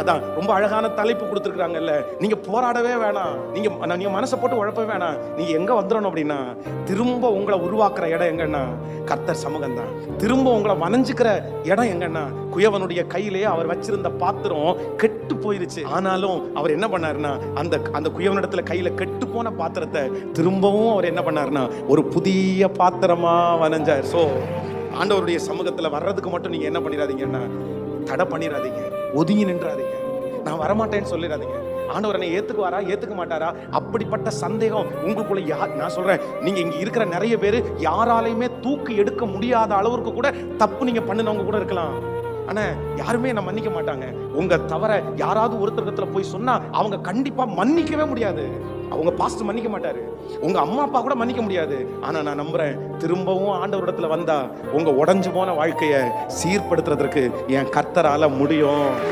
அதான் ரொம்ப அழகான தலைப்பு கொடுத்துருக்குறாங்கல்ல. நீங்க போராடவே வேணாம். நீங்க நீங்க மனசை போட்டு உழப்பவே வேணாம். நீங்க எங்க வந்துடணும் அப்படின்னா திரும்ப உங்களை உருவாக்குற இடம் எங்கன்னா கர்த்தர் சமூகம் தான் திரும்ப உங்களை வணஞ்சுக்கிற இடம் எங்கன்னா குயவனுடைய கையிலே அவர் வச்சிருந்த பாத்திரம் கெட்டு போயிருச்சு. ஆனாலும் அவர் என்ன பண்ணாருன்னா அந்த அந்த குயவனிடத்துல கையில கெட்டு போன பாத்திரத்தை திரும்பவும் அவர் என்ன பண்ணாருன்னா ஒரு புதிய பாத்திரமா வனைஞ்சார் சோ ஆண்டவருடைய சமூகத்துல வர்றதுக்கு மட்டும் நீங்க என்ன பண்ணிடாதீங்கன்னா தடை பண்ணிடாதீங்க. ஒதுங்கி நின்றாதீங்க. நான் வரமாட்டேன்னு சொல்லிடாதீங்க. ஆண்டவர் என்னை ஏத்துக்குவாரா? ஏத்துக்க மாட்டாரா? அப்படிப்பட்ட சந்தேகம் உங்களுக்குள்ள யார் நான் சொல்றேன். நீங்க இங்க இருக்கிற நிறைய பேர் யாராலையுமே தூக்கி எடுக்க முடியாத அளவுக்கு கூட தப்பு நீங்க பண்ணினவங்க கூட இருக்கலாம். ஆனா யாருமே என்ன மன்னிக்க மாட்டாங்க. உங்க தவிர யாராவது ஒருத்தரத்துல போய் சொன்னா அவங்க கண்டிப்பா மன்னிக்கவே முடியாது. அவங்க பாஸ்ட் மன்னிக்க மாட்டாரு. உங்க அம்மா அப்பா கூட மன்னிக்க முடியாது. ஆனா நான் நம்புறேன் திரும்பவும் ஆண்டவரிடத்துல வந்தா உங்க உடஞ்சு போன வாழ்க்கைய சீர்படுத்துறதுக்கு என் கர்த்தரால முடியும்.